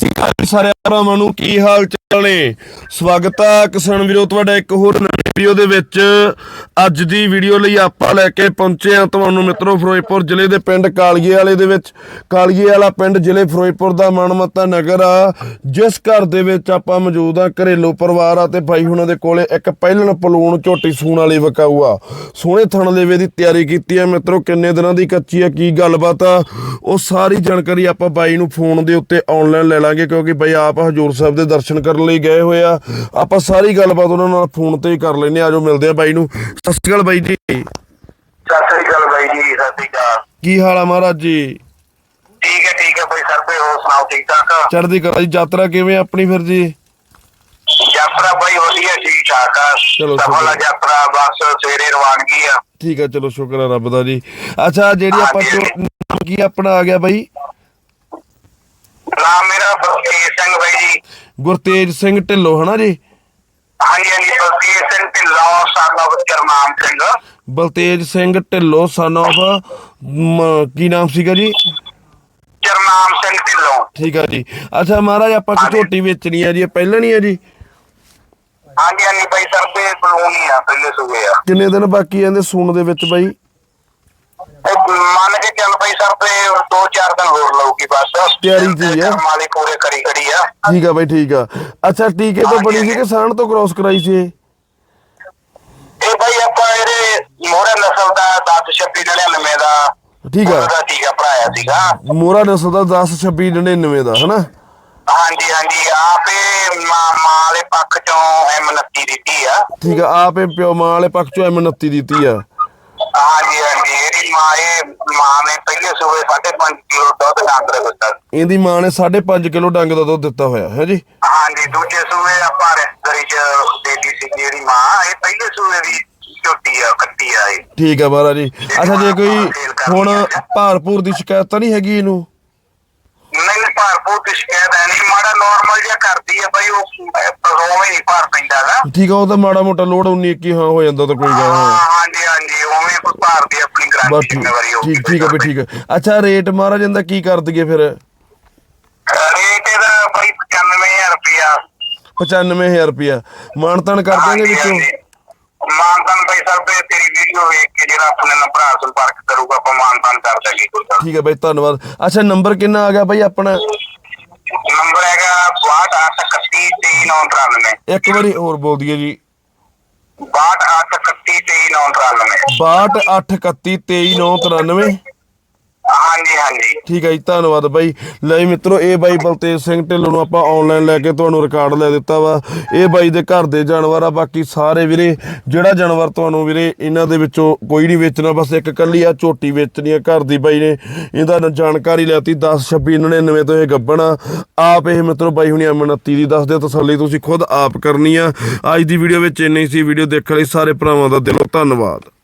Nazi. ਸ੍ਰੀ ਸਾਰਿਆਂ ਭਰਾਵਾਂ ਨੂੰ ਕੀ ਹਾਲ ਚਾਲ ਨੇ? ਸਵਾਗਤ ਆ ਕਿਸਾਨ ਵੀਰੋ, ਤੁਹਾਡਾ ਇੱਕ ਹੋਰ ਨਵੀਂ ਵੀਡੀਓ ਦੇ ਵਿੱਚ। ਅੱਜ ਦੀ ਵੀਡੀਓ ਲਈ ਆਪਾਂ ਲੈ ਕੇ ਪਹੁੰਚੇ ਹਾਂ ਤੁਹਾਨੂੰ ਮਿੱਤਰੋ ਫਿਰੋਜ਼ਪੁਰ ਜ਼ਿਲ੍ਹੇ ਦੇ ਪਿੰਡ ਕਾਲਗੇ ਵਾਲੇ ਦੇ ਵਿੱਚ। ਕਾਲਗੇ ਵਾਲਾ ਪਿੰਡ ਜ਼ਿਲ੍ਹੇ ਫਿਰੋਜ਼ਪੁਰ ਦਾ ਮਨਮੱਤਾ ਨਗਰ ਆ, ਜਿਸ ਘਰ ਦੇ ਵਿੱਚ ਆਪਾਂ ਮੌਜੂਦ ਆ ਘਰੇਲੂ ਪਰਿਵਾਰ ਆ ਤੇ ਭਾਈ ਹੁਣਾਂ ਦੇ ਕੋਲੇ ਇੱਕ ਪਹਿਲਣ ਪਲੂਣ ਝੋਟੀ ਸੂਣ ਵਾਲੀ ਵਕਾਊ ਆ। ਸੋਹਣੇ ਥਣ ਲੇਵੇ ਦੀ ਤਿਆਰੀ ਕੀਤੀ ਆ ਮਿੱਤਰੋ, ਕਿੰਨੇ ਦਿਨਾਂ ਦੀ ਕੱਚੀ ਆ, ਕੀ ਗੱਲਬਾਤ ਆ? ਉਹ ਸਾਰੀ ਜਾਣਕਾਰੀ ਆਪਾਂ ਬਾਈ ਨੂੰ ਫੋਨ ਦੇ ਉੱਤੇ ਆਨਲਾਈਨ ਲੈ ਲਾਂਗੇ। ਕਿਉਂਕਿ ਬਾਈ ਆਪ ਹਜੂਰ ਸਾਹਿਬ ਦੇ ਦਰਸ਼ਨ ਕਰਨ ਲਈ ਗਏ ਹੋਏ ਆ। ਆਪਾਂ ਸਾਰੀ ਗੱਲਬਾਤ ਉਹਨਾਂ ਨਾਲ ਫੋਨ ਤੇ ਹੀ ਕਰ ਲੈਨੇ ਆਜੋ ਮਿਲਦੇ ਆ ਬਾਈ ਨੂੰ। ਸਤਿ ਸ਼੍ਰੀ ਅਕਾਲ ਬਾਈ ਜੀ। ਸਤਿ ਸ੍ਰੀ ਅਕਾਲ ਬਾਈ ਜੀ ਸਤਿ ਸ੍ਰੀ ਅਕਾਲ। ਕੀ ਹਾਲ ਆ ਮਹਾਰਾਜ ਜੀ? ਠੀਕ ਹੈ ਠੀਕ ਹੈ ਬਾਈ ਸਰ ਤੇ ਹੋਰ ਸੁਣਾਓ ਠੀਕ ਠਾਕ? ਚੜ੍ਹਦੀ ਕਲਾ ਜੀ ਯਾਤਰਾ ਕਿਵੇਂ ਆਪਣੀ ਫਿਰ ਜੀ? ਯਾਤਰਾ ਬਾਈ ਵਧੀਆ ਠੀਕ ਠਾਕ ਆ। ਚਲੋ, ਸਫਲ। ਯਾਤਰਾ ਬਸ ਸਵੇਰੇ ਰਵਾਨਗੀ ਆ। ਠੀਕ ਆ ਚਲੋ ਸ਼ੁਕਰ ਆ ਰੱਬ ਦਾ ਜੀ। ਅੱਛਾ ਜਿਹੜੀ ਆਪਾਂ ਕੀ ਆਪਣਾ ਆ ਗਿਆ ਬਾਈ? ਨਾਮ ਮੇਰਾ ਬਲਤੇਜ ਸਿੰਘ ਬਾਈ ਜੀ। ਗੁਰਤੇਜ ਸਿੰਘ ਢਿੱਲੋਂ ਹਨਾ ਜੀ? ਹਾਂਜੀ ਹਾਂਜੀ ਬਲਤੇਜ ਸਿੰਘ ਢਿੱਲੋਂ ਸਾਡਾ ਜਰਨਾਮ ਸਿੰਘ। ਬਲਤੇਜ ਸਿੰਘ ਢਿੱਲੋਂ son of ਕੀ ਨਾਮ ਸੀਗਾ ਜੀ? ਜਰਨਾਮ ਸਿੰਘ ਢਿੱਲੋਂ। ਠੀਕ ਆ ਜੀ। ਅੱਛਾ ਮਹਾਰਾਜ ਆਪਾਂ ਹਾਂਜੀ। ਝੋਟੀ ਵੇਚਣੀ ਆ ਜੀ ਇਹ ਪਹਿਲਾਂ ਨਹੀਂ ਆ ਜੀ? ਹਾਂਜੀ ਹਾਂਜੀ ਬਾਈ ਸਰ ਦੇ ਬਲੂਨ ਹੀ ਆ ਪਹਿਲੇ ਸੂਏ ਆ। ਕਿੰਨੇ ਦਿਨ ਬਾਕੀ ਜਾਂਦੇ ਸੂਣ ਦੇ ਵਿੱਚ ਬਾਈ? ਉਹ ਕੇ ਚੱਲ ਬਾਈ ਸਰ ਤੇ ਦੋ ਚਾਰ ਦਿਨ ਹੋਰ ਲਊਗੀ ਬਸ। ਤਿਆਰੀ ਆ। ਕਰਮ ਵਾਲੀ ਪੂਰੇ ਕਰੀ ਖੜੀ ਆ। ਠੀਕ ਆ ਬਾਈ ਠੀਕ ਆ। ਅੱਛਾ ਟੀਕੇ ਤੋਂ ਬਣੀ ਸੀ ਕਿ ਸਾਣ ਤੋਂ ਕ੍ਰਾਸ ਕਰਾਈ ਸੀ ਇਹ? ਬਾਈ ਆਪਾਂ ਇਹਦੇ ਮੋਹਰਾ ਨਸਲ ਦਾ 10 26 99 ਦਾ ਠੀਕ ਆ। ਉਹਦਾ ਟੀਕਾ ਭਰਾਇਆ ਸੀਗਾ। ਮੋਰਾ ਨਸਲ ਦਾ 10 26 99 ਦਾ ਹਨਾ? ਹਾਂਜੀ ਹਾਂਜੀ ਆਪੇ ਮਾਂ ਮਾਂ ਵਾਲੇ ਪੱਖ ਚੋਂ M29 ਦਿੱਤੀ ਆ। ਠੀਕ ਆ ਆਪੇ ਪਿਓ ਮਾਂ ਵਾਲੇ ਪੱਖ ਚੋਂ M29 ਦਿੱਤੀ ਆ। ਹਾਂਜੀ ਹਾਂਜੀ। ਇਹਦੀ ਮਾਂ ਇਹ ਮਾਂ ਨੇ ਪਹਿਲੇ ਸੂਏ 5.5 ਕਿਲੋ ਦੁੱਧ ਡੰਗ ਦੇ ਦਿੱਤਾ। ਇਹਦੀ ਮਾਂ ਨੇ 5.5 ਕਿਲੋ ਡੰਗ ਦਾ ਦੁੱਧ ਦਿੱਤਾ ਹੋਇਆ ਹੈ ਜੀ? ਹਾਂਜੀ ਦੂਜੇ ਸੂਏ ਆਪਾਂ ਰੈਸਟਰੀ ਚ ਦੇਤੀ ਸੀ ਜਿਹੜੀ ਮਾਂ। ਇਹ ਪਹਿਲੇ ਸੂਏ ਦੀ ਝੋਟੀ ਆ ਕੱਟੀ ਆ ਇਹ। ਠੀਕ ਆ ਮਹਾਰਾਜ ਜੀ। ਅੱਛਾ ਜੇ ਕੋਈ ਹੁਣ ਭਾਰਪੂਰ ਦੀ ਸ਼ਿਕਾਇਤ ਤਾਂ ਨਹੀਂ ਹੈਗੀ ਇਹਨੂੰ? ਨਹੀਂ ਭਾਰਪੂਰ ਦੀ ਸ਼ਿਕਾਇਤ ਹੈ ਨਹੀਂ। ਮਾੜਾ ਨਾਰਮਲ ਜਿਹਾ ਕਰਦੀ ਆ ਬਈ ਉਹ ਰੋਵੇਂ ਨਹੀਂ ਭਾਰ ਪੈਂਦਾ ਗਾ ਠੀਕ ਆ ਉਹ ਤਾਂ ਮਾੜਾ ਮੋਟਾ ਲੋਡ 19 21 ਹਾਂ ਹੋ ਜਾਂਦਾ ਤਾਂ ਕੋਈ ਗੱਲ ਹਾਂ ਨਹੀਂ। ਕੋਈ ਭਾਰ ਦੀ ਆਪਣੀ ਬਸ ਗਾਰੰਟੀ ਠੀਕ ਜ਼ਿੰਮੇਵਾਰੀ ਹੋਊਗੀ ਠੀਕ ਆ। ਅੱਛਾ ਰੇਟ ਮਹਾਰਾਜ ਇਹਦਾ ਕੀ ਕਰ ਦਈਏ ਫਿਰ? ਰੇਟ ਇਹਦਾ ਬਈ 95000 ਰੁਪਿਆ 95000 ਰੁਪਿਆ ਮਾਨਤਨ ਕਰ ਦਾਂਗੇ ਵਿੱਚੋਂ? ਮਾਨਤਨ ਬਈ ਸਰ ਤੇ ਤੇਰੀ ਵੀਡੀਓ ਵੇਖ ਕੇ ਜਿਹੜਾ ਆਪਣੇ ਨਾਲ ਭਰਾ ਸੰਪਰਕ ਕਰੂਗਾ ਆਪਾਂ ਮਾਨਤਨ ਕਰ ਦਾਂਗੇ ਕੋਈ ਗੱਲ ਠੀਕ ਆ ਬਾਈ ਧੰਨਵਾਦ। ਅੱਛਾ ਨੰਬਰ ਕਿੰਨਾ ਆ ਗਿਆ ਬਾਈ ਆਪਣਾ? ਨੰਬਰ ਹੈਗਾ 628193 ਇੱਕ ਵਾਰੀ ਹੋਰ ਬੋਲ ਦਈਏ ਜੀ। 628193 6281239993 ਹਾਂਜੀ ਹਾਂਜੀ। ਠੀਕ ਹੈ ਜੀ, ਧੰਨਵਾਦ ਬਾਈ। ਲੈ ਜੀ ਮਿੱਤਰੋ, ਇਹ ਬਾਈ ਬਲਤੇਜ ਸਿੰਘ ਢਿੱਲੋਂ ਨੂੰ ਆਪਾਂ ਆਨਲਾਈਨ ਲੈ ਕੇ ਤੁਹਾਨੂੰ ਰਿਕਾਰਡ ਲੈ ਦਿੱਤਾ ਵਾ। ਇਹ ਬਾਈ ਦੇ ਘਰ ਦੇ ਜਾਨਵਰ ਆ, ਬਾਕੀ ਸਾਰੇ ਵੀਰੇ, ਜਿਹੜਾ ਜਾਨਵਰ ਤੁਹਾਨੂੰ ਵੀਰੇ ਇਹਨਾਂ ਦੇ ਵਿੱਚੋਂ ਕੋਈ ਨਹੀਂ ਵੇਚਣਾ, ਬਸ ਇੱਕ ਕੱਲੀ ਆ ਝੋਟੀ ਵੇਚਣੀ ਆ ਘਰ ਦੀ ਬਾਈ ਨੇ। ਇਹਦਾ ਜਾਣਕਾਰੀ ਲੈਤੀ 10 26 99 ਤੋਂ ਇਹ ਗੱਬਣਾ ਆਪ ਇਹ ਮਿੱਤਰੋ ਬਾਈ ਹੁਣੀ 29 ਦੀ ਦਿਓ ਤਸੱਲੀ ਤੁਸੀਂ ਖੁਦ ਆਪ ਕਰਨੀ ਆ। ਅੱਜ ਦੀ ਵੀਡੀਓ ਵਿੱਚ ਇੰਨੀ ਸੀ ਵੀਡੀਓ ਦੇਖਣ ਲਈ ਸਾਰੇ ਭਰਾਵਾਂ ਦਾ ਦਿਲੋਂ ਧੰਨਵਾਦ।